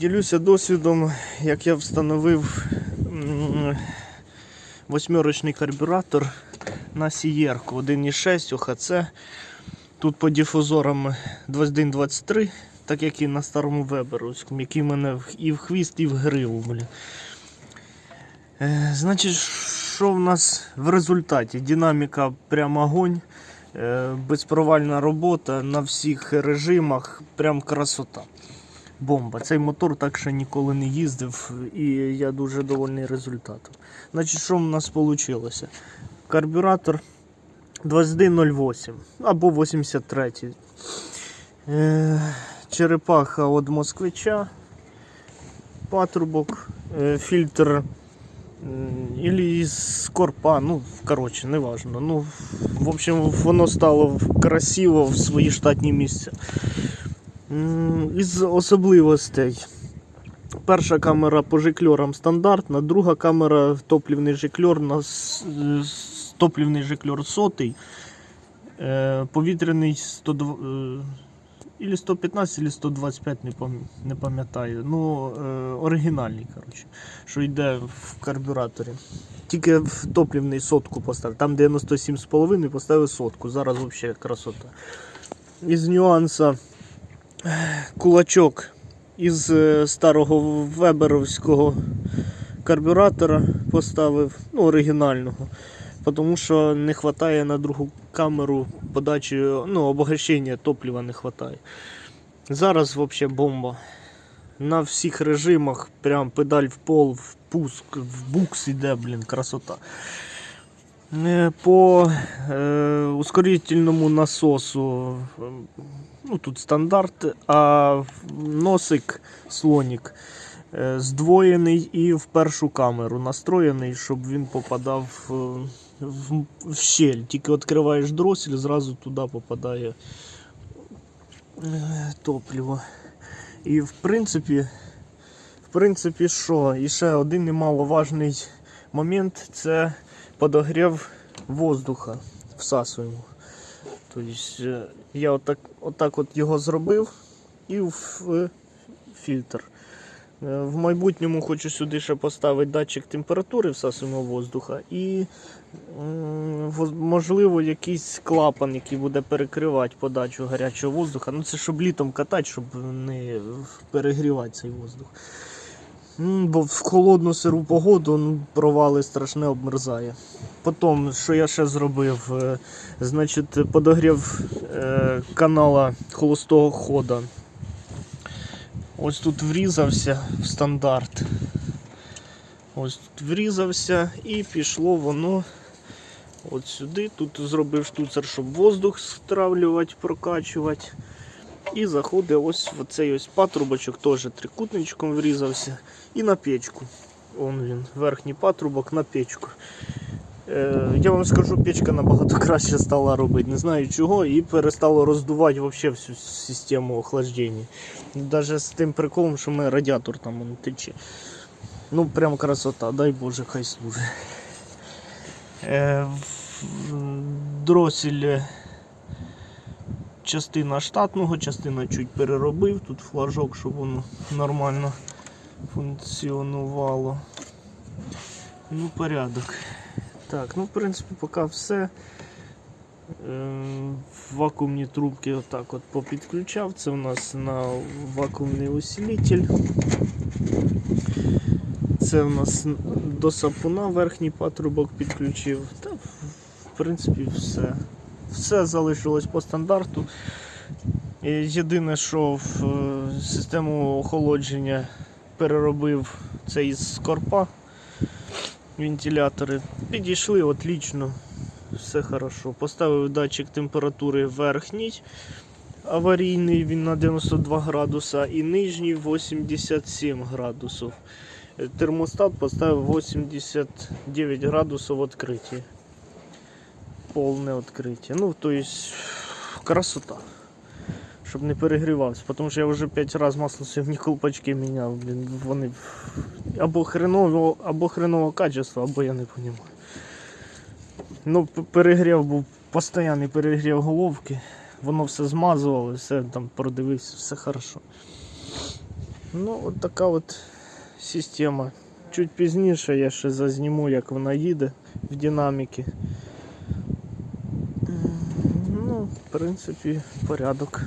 Ділюся досвідом, як я встановив восьмерочний карбюратор на сієрку 1.6 ОХЦ. Тут по дифузорам 2123, так як і на старому веберовському, який мене і в хвіст, і в гриву. Блін. Е, значить, що в нас в результаті? Динаміка прям огонь, е, безпровальна робота на всіх режимах, прям красота. Бомба. Цей мотор так ще ніколи не їздив, і я дуже довольний результатом. Значить, що в нас вийшло? Карбюратор 2108 або 83. Е, черепаха від москвича, патрубок, е, фільтр Ілі із корпа, ну, коротше, неважно. Ну, в общем, воно стало красиво в свої штатні місця. Із особливостей. Перша камера по жикльорам стандартна, друга камера топлівний жикльор на топлівний жикльор сотий, е, повітряний 102, е, ілі 115, ілі 125, не, пам'ятаю. Ну, е, оригінальний, коротше, що йде в карбюраторі. Тільки в топлівний сотку поставив. Там 97,5 поставив сотку. Зараз взагалі красота. Із нюанса кулачок із е, старого веберовського карбюратора поставив, ну, оригінального. Тому що не вистачає на другу камеру подачі, ну, обогащення топлива не вистачає. Зараз взагалі бомба. На всіх режимах, прям педаль в пол, в пуск, в букс іде, блін, красота. Е, По е, ускорительному насосу ну, тут стандарт, а носик слонік е, здвоєний і в першу камеру настроєний, щоб він попадав е, в, в щель. Тільки відкриваєш дросель, зразу туди попадає е, топливо. І в принципі, в принципі, що? І ще один немаловажний момент це подогрів воздуха всасуємо. Тобто е, я отак, отак от його зробив і в фільтр. Е, В майбутньому хочу сюди ще поставити датчик температури всасуємо воздуха і можливо якийсь клапан, який буде перекривати подачу гарячого воздуха. Ну це щоб літом катати, щоб не перегрівати цей воздух. Бо в холодну сиру погоду ну, провали страшне обмерзає. Потім, що я ще зробив, е, значить, подогрів е, канала холостого хода. Ось тут врізався в стандарт. Ось тут врізався і пішло воно от сюди. Тут зробив штуцер, щоб воздух стравлювати, прокачувати. І заходить ось в цей ось патрубочок, теж трикутничком врізався. І на печку. Он він, верхній патрубок на печку. Е, я вам скажу, печка набагато краще стала робити, не знаю чого, і перестало роздувати вообще всю систему охлаждення. Навіть з тим приколом, що ми радіатор там он, тече. Ну, прям красота, дай Боже, хай служить. Е, дросель е, частина штатного, частина чуть переробив. Тут флажок, щоб воно нормально функціонувало. Ну, порядок. Так, ну в принципі поки все. Ем, Вакуумні трубки отак от попідключав. Це у нас на вакуумний усилитель. Це у нас до сапуна верхній патрубок підключив. Та в принципі все. Все залишилось по стандарту. Єдине, що в е, систему охолодження переробив це із скорпа вентилятори. Підійшли отлично, все хорошо. Поставив датчик температури верхній, аварійний, він на 92 градуса, і нижній 87 градусів. Термостат поставив 89 градусів відкриті. Повне відкриття. Ну, то есть красота. Щоб не перегрівався, тому що я вже 5 разів маслосйомні колпачки міняв, блін, вони або хреново, або хренового качества, або я не розумію. Ну, перегрів був постійний перегрів головки, воно все змазувало, все там продивився, все хорошо. Ну, от така от система. Чуть пізніше я ще зазніму, як вона їде в динаміки. М, Ну, в принципі, порядок.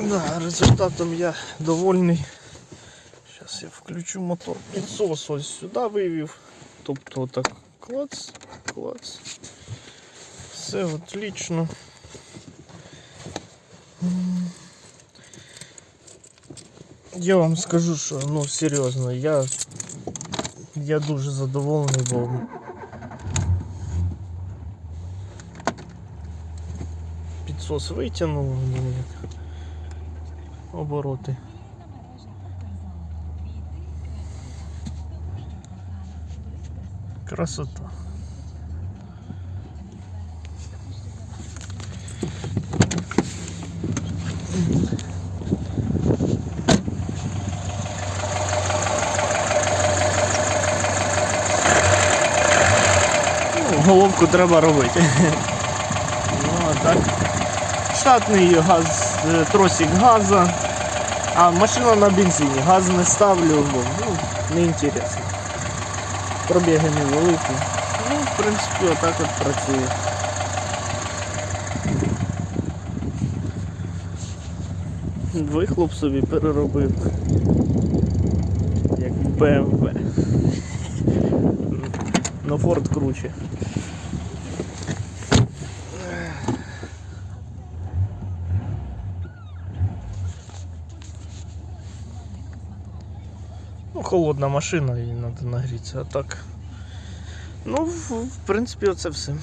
Да, результатом я довольний. Зараз я включу мотор. Підсос ось сюди вивів. Тобто отак клац, клац. Все отлично. М. Я вам скажу, що ну серйозно, я, я дуже задоволений, бо підсос витягнув, ну, як обороти. Красота. Ну, головку треба робити. Ну, а так. Штатний газ, е, тросик газа. А машина на бензині. Газ не ставлю, бо ну, не інтересно. Пробіги невеликі. Ну, в принципі, отак от працює. Вихлоп собі переробив. Як BMW. Но Форд круче. Ну, холодна машина, її треба нагрітися, а так. Ну, в, принципі, оце все.